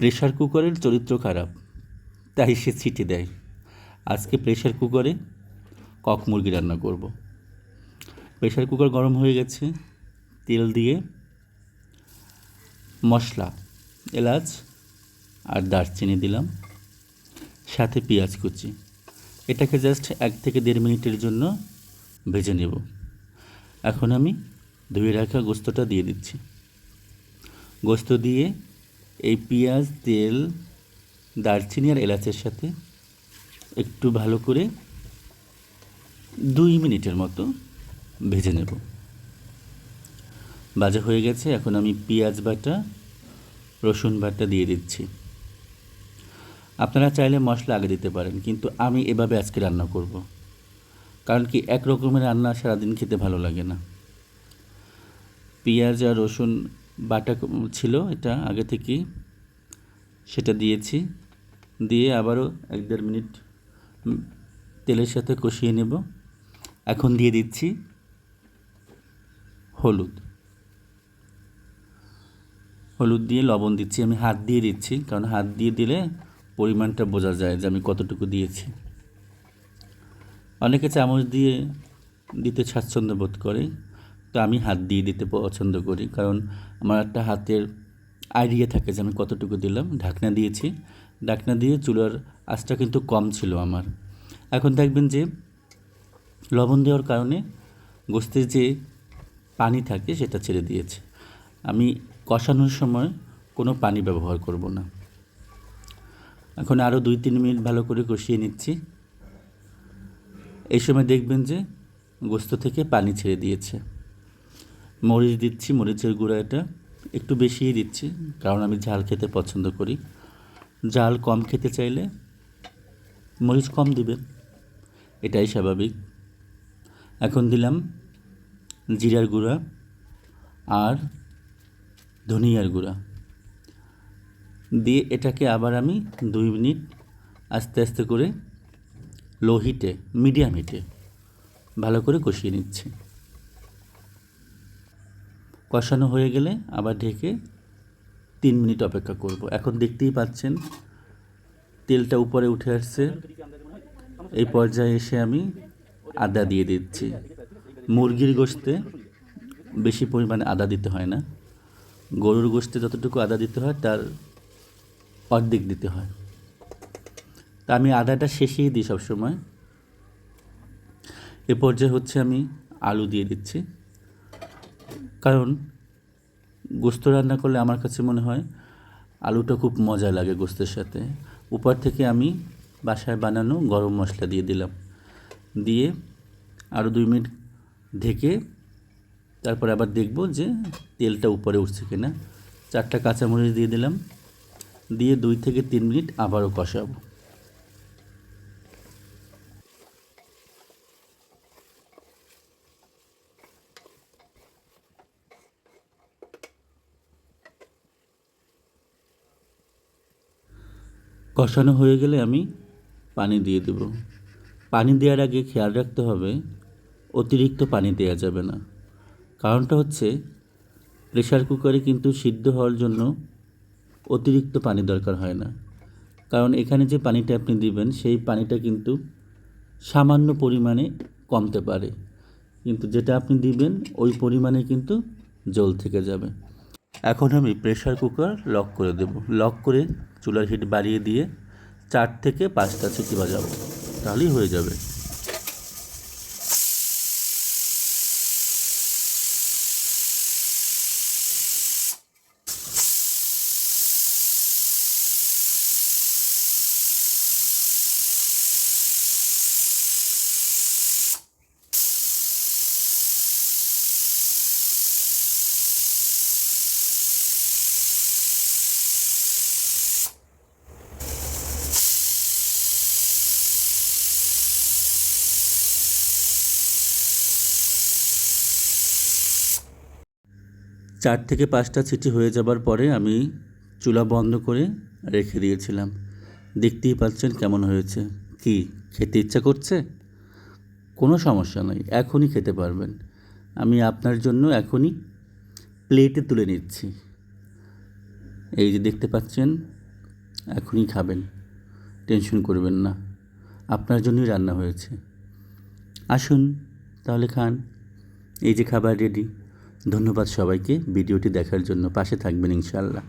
Pressure কুকারের চরিত্র খারাপ, তাই সে ছিটে দেয়। আজকে প্রেশার কুকারে কক মুরগি রান্না করব। প্রেশার কুকার গরম হয়ে গেছে, তেল দিয়ে মশলা, এলাচ আর দারচিনি দিলাম, সাথে পেঁয়াজ কুচি। এটাকে জাস্ট এক থেকে দেড় মিনিটের জন্য ভেজে নেব। এখন আমি ধুয়ে রাখা গোস্তটা দিয়ে দিচ্ছি। গোস্ত দিয়ে এই পেঁয়াজ, তেল, দারচিনি আর এলাচের সাথে একটু ভালো করে দুই মিনিটের মতো ভেজে নেব। ভাজা হয়ে গেছে, এখন আমি পেঁয়াজ বাটা, রসুন বাটা দিয়ে দিচ্ছি। আপনারা চাইলে মশলা আগে দিতে পারেন, কিন্তু আমি এভাবে আজকে রান্না করব। কারণ কি, এক রকমের রান্না সারাদিন খেতে ভালো লাগে না। পেঁয়াজ আর রসুন বাটা ছিল এটা আগে থেকেই। সেটা দিয়েছি। দিয়ে আবারও এক দেড় মিনিট তেলের সাথে কষিয়ে নেব। এখন দিয়ে দিচ্ছি হলুদ। হলুদ দিয়ে লবণ দিচ্ছি। আমি হাত দিয়ে দিচ্ছি, কারণ হাত দিয়ে দিলে পরিমাণটা বোঝা যায় যে আমি কতটুকু দিয়েছি। অনেকে চামচ দিয়ে দিতে স্বাচ্ছন্দ্য বোধ করে। তো আমি হাত দিয়ে দিতে পছন্দ করি। কারণ আমার একটা হাতের আইডিয়া থাকে যে আমি কতটুকু দিলাম। ঢাকনা দিয়েছি। ঢাকনা দিয়ে চুলার আঁচটা কিন্তু কম ছিল আমার। এখন দেখবেন যে লবণ দেওয়ার কারণে গোস্তের যে পানি থাকে সেটা ছেড়ে দিয়েছে। আমি কষানোর সময় কোনো পানি ব্যবহার করব না। এখন আরও দুই তিন মিনিট ভালো করে কষিয়ে নিচ্ছি। এই সময় দেখবেন যে গোস্ত থেকে পানি ছেড়ে দিয়েছে। মরিচ দিচ্ছি, মরিচের গুঁড়া এটা। একটু বেশিই দিচ্ছি, কারণ আমি ঝাল খেতে পছন্দ করি। ঝাল কম খেতে চাইলে মরিচ কম দিবেন, এটাই স্বাভাবিক। এখন দিলাম জিরার গুঁড়া আর ধনিয়ার গুঁড়া। দিয়ে এটাকে আবার আমি দুই মিনিট আস্তে আস্তে করে লো হিটে, মিডিয়াম হিটে ভালো করে কষিয়ে নিচ্ছি। কষানো হয়ে গেলে আবার ঢেকে তিন মিনিট অপেক্ষা করব। এখন দেখতেই পাচ্ছেন, তেলটা উপরে উঠে আসছে। এই পর্যায়ে এসে আমি আদা দিয়ে দিচ্ছি। মুরগির গোশতে বেশি পরিমাণে আদা দিতে হয় না। গরুর গোশতে যতটুকু আদা দিতে হয়, তার অর্ধেক দিতে হয়। তা আমি আদাটা শেষেই দিই সবসময়। এ পর্যায়ে হচ্ছে আমি আলু দিয়ে দিচ্ছি। কারণ গোস্ত রান্না করলে আমার কাছে মনে হয় আলুটা খুব মজা লাগে গোস্তের সাথে। উপর থেকে আমি বাসায় বানানো গরম মশলা দিয়ে দিলাম। দিয়ে আরও দুই মিনিট ঢেকে তারপর আবার দেখব যে তেলটা উপরে উঠছে কিনা। চারটা কাঁচামরিচ দিয়ে দিলাম। দিয়ে দুই থেকে তিন মিনিট আবারও কষাবো। কষানো হয়ে গেলে আমি পানি দিয়ে দেব। পানি দেওয়ার আগে খেয়াল রাখতে হবে, অতিরিক্ত পানি দেওয়া যাবে না। কারণটা হচ্ছে প্রেশার কুকারে কিন্তু সিদ্ধ হওয়ার জন্য অতিরিক্ত পানি দরকার হয় না। কারণ এখানে যে পানিটা আপনি দিবেন, সেই পানিটা কিন্তু সামান্য পরিমাণে কমতে পারে। কিন্তু যেটা আপনি দিবেন, ওই পরিমাণে কিন্তু জল থেকে যাবে। এখন আমি প্রেশার কুকার লক করে দেব। লক করে চুলার হিট বাড়িয়ে দিয়ে চার থেকে পাঁচটা সিটি বাজাবো। তাহলেই হয়ে যাবে। চার থেকে পাঁচটা সিটি হয়ে যাবার পরে আমি চুলা বন্ধ করে রেখে দিয়েছিলাম। দেখতেই পাচ্ছেন কেমন হয়েছে। কি, খেতে ইচ্ছা করছে? কোনো সমস্যা নয় এখনই খেতে পারবেন। আমি আপনার জন্য এখনই প্লেটে তুলে নিচ্ছি। এই যে দেখতে পাচ্ছেন, এখনই খাবেন। টেনশন করবেন না, আপনার জন্যই রান্না হয়েছে। আসুন, তাহলে খান। এই যে খাবার রেডি। ধন্যবাদ সবাইকে। ভিডিওটি দেখার জন্য পাশে থাকবেন ইনশাআল্লাহ।